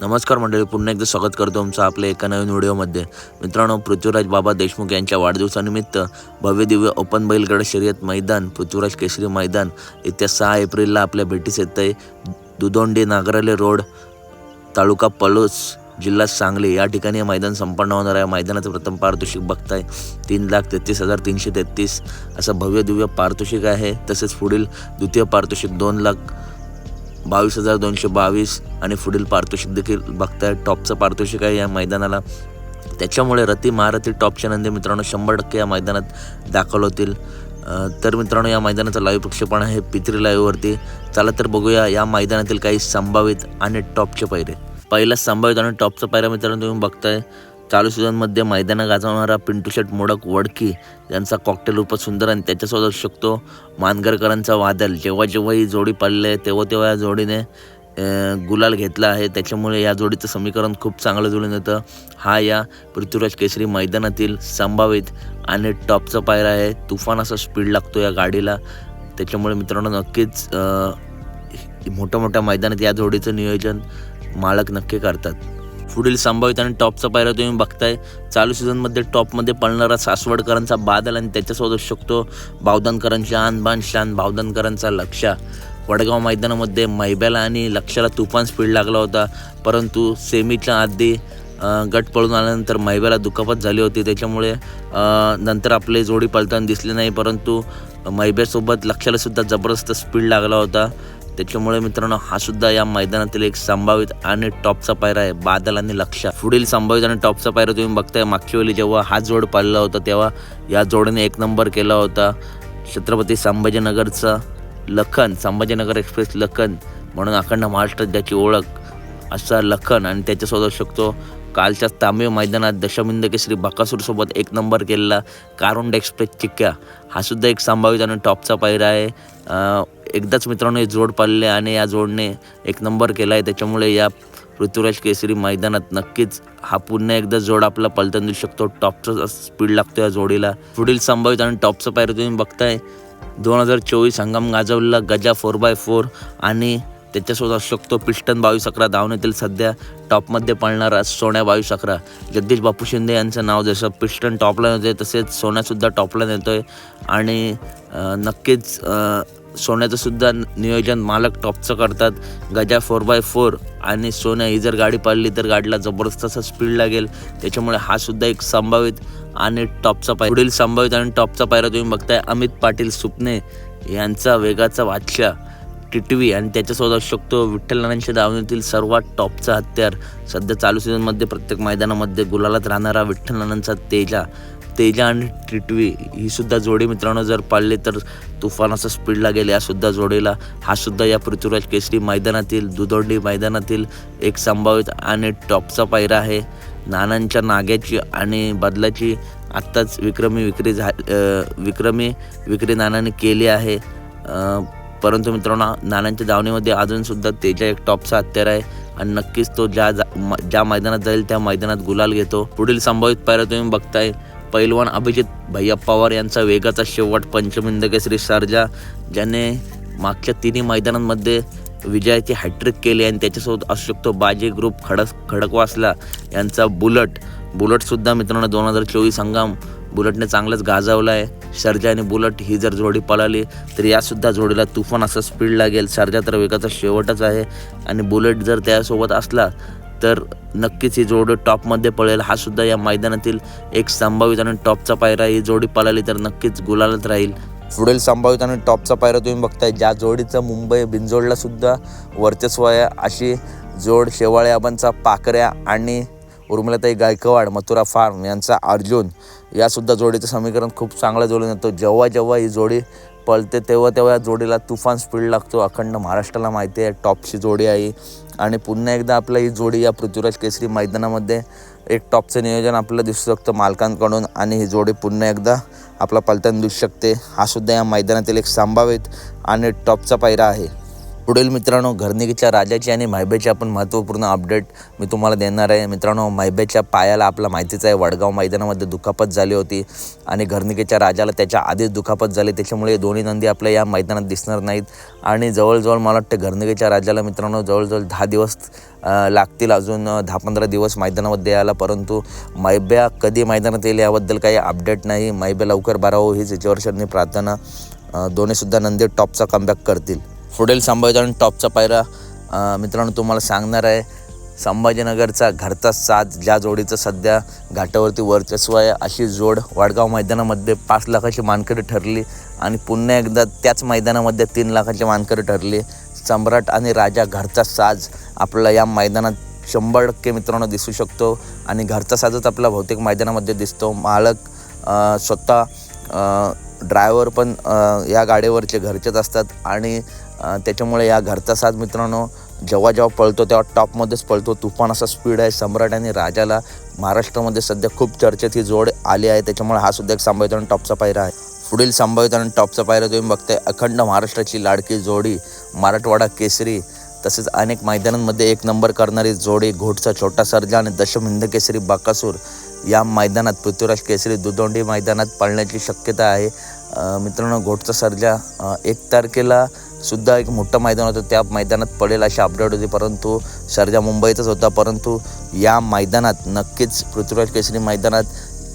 नमस्कार मंडळी पुन्हा एकदा स्वागत करतो तुमचं आपल्या एका नवीन व्हिडिओमध्ये. मित्रांनो पृथ्वीराज बाबा देशमुख यांच्या वाढदिवसानिमित्त भव्य दिव्य ओपन बैलगड शर्यत मैदान पृथ्वीराज केसरी मैदान येत्या सहा एप्रिलला आपल्या भेटीस येत आहे दुधोंडे नागराले रोड तालुका पलोस जिल्हा सांगली या ठिकाणी हे मैदान संपन्न होणार आहे. मैदानाचं प्रथम पारितोषिक बघताय. तीन लाख तेहतीस हजार तीनशे तेहतीस असं भव्य दिव्य पारितोषिक आहे. तसेच पुढील द्वितीय पारितोषिक दोन लाख बावीस हजार दोनशे बावीस आणि पुढील पारितोषिक देखील बघताय. टॉपचं पारितोषिक आहे या मैदानाला. त्याच्यामुळे रती महारथी टॉपच्या नंदी मित्रांनो शंभर टक्के या मैदानात दाखल होतील. तर मित्रांनो या मैदानाचं लाईव्ह प्रक्षेपण आहे पित्री लाईव्हवरती चला तर बघूया या मैदानातील काही संभावित आणि टॉपचे पैरे. पहिला संभावित आणि टॉपचा पायरा मित्रांनो तुम्ही बघताय. चालू सीझनमध्ये मैदानं गाजवणारा पिंटू शेट मोडक वडकी यांचा कॉकटेल रूपच सुंदर आणि त्याच्यासोबत शकतो मानगरकरांचा वादल जेव्हा जेव्हा ही जोडी पाळली आहे तेव्हा तेव्हा या जोडीने गुलाल घेतला आहे. त्याच्यामुळे या जोडीचं समीकरण खूप चांगलं जुळून येतं. हा या पृथ्वीराज केसरी मैदानातील संभावित आणि टॉपचा पायरा आहे. तुफान असा स्पीड लागतो या गाडीला. त्याच्यामुळे मित्रांनो नक्कीच मोठ्या मोठ्या मैदानात या जोडीचं नियोजन मालक नक्की करतात. पुढील संभावित आणि टॉपचा पायरा तुम्ही बघताय. चालू सीझनमध्ये टॉपमध्ये पळणारा सासवडकरांचा बादल आणि त्याच्यासोबत शकतो बावधनकरांचा आणबान शान बावधनकरांचा लक्षा. वडगाव मैदानामध्ये मैब्याला आणि लक्षाला तुफान स्पीड लागला होता. परंतु सेमीच्या आधी गट पळून आल्यानंतर मैब्याला दुखापत झाली होती. त्याच्यामुळे नंतर आपले जोडी पळताना दिसले नाही. परंतु मैब्यासोबत लक्षालासुद्धा जबरदस्त स्पीड लागला होता. त्याच्यामुळे मित्रांनो हा सुद्धा या मैदानातील एक संभावित आणि टॉपचा पायरा आहे. बादल आणि लक्षा. पुढील संभावित आणि टॉपचा पायरा तुम्ही बघताय. मागच्या वेळी जेव्हा हा जोड पाळला होता तेव्हा या जोडीने एक नंबर केला होता. छत्रपती संभाजीनगरचा लखन संभाजीनगर एक्सप्रेस लखन म्हणून अखंड महाराष्ट्रात ज्याची ओळख. असा लखन आणि त्याच्यासोबत शकतो. कालच्या तांबे मैदानात दशमिंद केसरी बकासूरसोबत एक नंबर केलेला कारुंड एक्सप्रेस चिक्क्या. हा सुद्धा एक संभावित आणि टॉपचा पायरा आहे. एकदाच मित्रांनो हे जोड पाळले आणि या जोडने एक नंबर केला आहे त्याच्यामुळे या पृथ्वीराज केसरी मैदानात नक्कीच हा पुन्हा एकदा जोड आपला पलटून देऊ शकतो. टॉपचा स्पीड लागतो या जोडीला. पुढील संभावित आणि टॉपचा पायरा तुम्ही बघताय. दोन हजार चोवीस हंगाम गाजवलेला गजा फोर बाय फोर आणि त्याच्यासोबत असू शकतो पिस्टन बावीस अकरा धावण्यातील सध्या टॉपमध्ये पळणारा सोन्या बावीस अकरा जगदीश बापू शिंदे यांचं नाव जसं पिस्टन टॉपला येतोय तसेच सोन्यासुद्धा टॉपला येतोय. आणि नक्कीच सोन्याचंसुद्धा नियोजन मालक टॉपचं करतात. गजा फोर बाय फोर आणि सोन्या ही जर गाडी पाळली तर गाडीला जबरदस्त असा स्पीड लागेल. त्याच्यामुळे हा सुद्धा एक संभावित आणि टॉपचा पाय पुढील संभावित आणि टॉपचा पायरा तुम्ही बघताय अमित पाटील सुपणे यांचा वेगाचा बादशाह टिटवी आणि त्याच्यासोबत असू शकतो विठ्ठलनारायणच्या दावणीतील सर्वात टॉपचा हत्यार. सध्या चालू सीझनमध्ये प्रत्येक मैदानामध्ये गुलालात राहणारा विठ्ठलनारायणचा तेजा. तेजा आणि टिटवी ही सुद्धा जोडी मित्रांनो जर पाळले तर तुफानाचा स्पीड लागेल. या सुद्धा जोडीला. हा सुद्धा या पृथ्वीराज केसरी मैदानातील दुधोंडी मैदानातील एक संभावित आणि टॉपचा पायरा आहे. नानांच्या नाग्याची आणि बदलाची आत्ताच विक्रमी विक्री झा विक्रमी विक्री नानाने केली आहे. परंतु मित्रांनो नानांच्या धावणीमध्ये अजूनसुद्धा त्याच्या एक टॉपचा हत्यार आहे. आणि नक्कीच तो ज्या जा- म- ज्या मैदानात जाईल त्या मैदानात गुलाल घेतो. पुढील संभावित पायऱ्या तुम्ही बघताय. पैलवान अभिजित भैया पवार यांचा वेगाचा शेवट पंचमिंद श्री सर्जा ज्याने मागच्या तिन्ही मैदानांमध्ये विजयाची हॅट्रिक केली आणि त्याच्यासोबत असू शकतो बाजी ग्रुप खडक खडकवासला यांचा बुलट. बुलटसुद्धा मित्रांनो दोन हजार चोवीस हंगाम बुलटने चांगलंच गाजवलं आहे. सर्जा आणि बुलट ही जर जोडी पळाली तर यासुद्धा जोडीला तुफान असं स्पीड लागेल. सर्जा तर वेगाचा शेवटच आहे. आणि बुलेट जर त्यासोबत असला तर नक्कीच ही जोडी टॉपमध्ये पळेल. हा सुद्धा या मैदानातील एक संभावित आणि टॉपचा पायरा. ही जोडी पळाली तर नक्कीच गुलालत राहील. पुढील संभावित आणि टॉपचा पायरा तुम्ही बघताय. ज्या जोडीचं मुंबई बिंजोडला सुद्धा वर्चस्व आहे अशी जोड शेवाळे आबांचा पाकऱ्या आणि उर्मिलाताई गायकवाड मथुरा फार्म यांचा अर्जुन यासुद्धा जोडीचं समीकरण खूप चांगलं जोडून येतो जेव्हा जेव्हा ही जोडी पळते तेव्हा तेव्हा या जोडीला तुफान स्पीड लागतो. अखंड महाराष्ट्राला माहिती आहे टॉपची जोडी आहे आणि पुन्हा एकदा आपलं ही जोडी या पृथ्वीराज केसरी मैदानामध्ये एक टॉपचं नियोजन आपल्याला दिसू शकतं मालकांकडून आणि ही जोडी पुन्हा एकदा आपला पलटण दिसू शकते. हा सुद्धा या मैदानातील एक संभावित आणि टॉपचा पायरा आहे. पुढील मित्रांनो घरनिकीच्या राजाची आणि मायबेची आपण महत्त्वपूर्ण अपडेट मी तुम्हाला देणार आहे. मित्रांनो मायबेच्या पायाला आपला माहितीच आहे वडगाव मैदानामध्ये दुखापत झाली होती आणि घरनिकीच्या राजाला त्याच्या आधीच दुखापत झाली. त्याच्यामुळे दोन्ही नंदी आपल्या या मैदानात दिसणार नाहीत. आणि जवळजवळ मला वाटतं घरनिकीच्या राजाला मित्रांनो जवळजवळ दहा दिवस लागतील अजून दहा पंधरा दिवस मैदानामध्ये यायला परंतु मैब्या कधी मैदानात येईल याबद्दल काही अपडेट नाही. मैब्या लवकर बारावं हीच याच्यावर प्रार्थना. दोन्हीसुद्धा नंदी टॉपचा कमबॅक करतील. पुढील संभाजी टॉपचा पायरा मित्रांनो तुम्हाला सांगणार आहे. संभाजीनगरचा घरचा साज ज्या जोडीचं सध्या घाटावरती वर्चस्व आहे अशी जोड वाडगाव मैदानामध्ये पाच लाखाची मानकरी ठरली आणि पुन्हा एकदा त्याच मैदानामध्ये तीन लाखाची मानकरी ठरली. सम्राट आणि राजा घरचा साज आपला या मैदानात शंभर टक्के मित्रांनो दिसू शकतो आणि घरचा साजच आपला बहुतेक मैदानामध्ये दिसतो. मालक स्वतः ड्रायव्हर पण या गाडीवरचे घरचेच असतात आणि त्याच्यामुळे या घरचा साथ मित्रांनो जेव्हा जेव्हा पळतो तेव्हा टॉपमध्येच पळतो. तुफान असा स्पीड आहे सम्राट आणि राजाला. महाराष्ट्रामध्ये सध्या खूप चर्चेत ही जोड आली आहे. त्याच्यामुळे हा सुद्धा एक संभावित आणि टॉपचा पायरा आहे. पुढील संभावित आणि टॉपचा पायरा तुम्ही बघताय. अखंड महाराष्ट्राची लाडकी जोडी मराठवाडा केसरी तसेच अनेक मैदानांमध्ये एक नंबर करणारी जोडी घोटचा छोटा सर्जा आणि दशम हिंद केसरी बाकासूर. या मैदानात पृथ्वीराज केसरी दुदोंडी मैदानात पळण्याची शक्यता आहे. मित्रांनो घोटचा सर्जा एक तारखेला सुद्धा एक मोठं मैदान होतं. त्या मैदानात पडेल अशी अपडेट होती परंतु सर्जा मुंबईतच होता. परंतु या मैदानात नक्कीच पृथ्वीराज केसरी मैदानात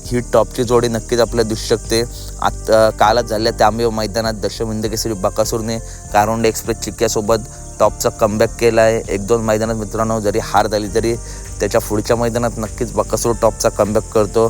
ही टॉपची जोडी नक्कीच आपल्याला दिसू शकते. आता कालच झाल्या त्यामुळे मैदानात दशमिंद केसरी बकासूरने कारोंडे एक्सप्रेस चिक्क्यासोबत टॉपचा कमबॅक केला आहे एक दोन मैदानात मित्रांनो जरी हार झाली तरी त्याच्या पुढच्या मैदानात नक्कीच बकासूर टॉपचा कमबॅक करतो.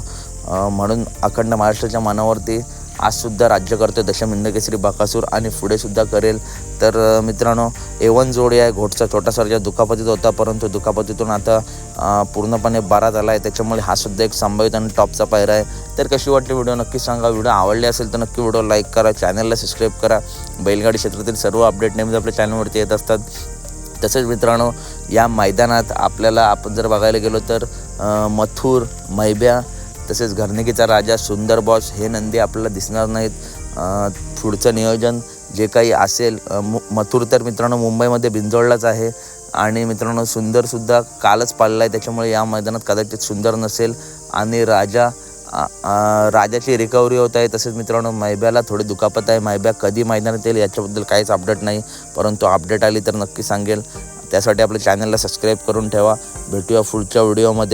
म्हणून अखंड महाराष्ट्राच्या मनावरती आजसुद्धा राज्य करतो दशम हिंद केसरी बकासूर आणि पुढेसुद्धा करेल. तर मित्रांनो एवन जोडी आहे. घोटचा छोटासारख्या दुखापतीत होता परंतु दुखापतीतून आता पूर्णपणे बारात आला आहे त्याच्यामुळे हा सुद्धा एक संभावित आणि टॉपचा पायरा आहे. तर कशी वाटली व्हिडिओ? नक्की सांगा. व्हिडिओ आवडले असेल तर नक्की व्हिडिओ लाईक करा. चॅनलला सबस्क्राईब करा. बैलगाडी क्षेत्रातील सर्व अपडेट नेहमीच आपल्या चॅनलवरती येत असतात. तसेच मित्रांनो या मैदानात आपल्याला आपण जर बघायला गेलो तर मथुर मैब्या तसेच घरनिकीचा राजा सुंदर बॉस हे नंदी आपल्याला दिसणार नाहीत. पुढचं नियोजन जे काही असेल मु मथुर तर मित्रांनो मुंबईमध्ये बिंजोडलाच आहे. आणि मित्रांनो सुंदरसुद्धा कालच पाळला आहे त्याच्यामुळे या मैदानात कदाचित सुंदर नसेल. आणि राजा आ- आ, राजाची रिकव्हरी होत आहे. तसेच मित्रांनो मैब्याला थोडी दुखापत आहे. मैब्या कधी मैदानात येईल याच्याबद्दल काहीच अपडेट नाही. परंतु अपडेट आली तर नक्की सांगेल. त्यासाठी आपल्या चॅनलला सबस्क्राईब करून ठेवा. भेटूया पुढच्या व्हिडिओमध्ये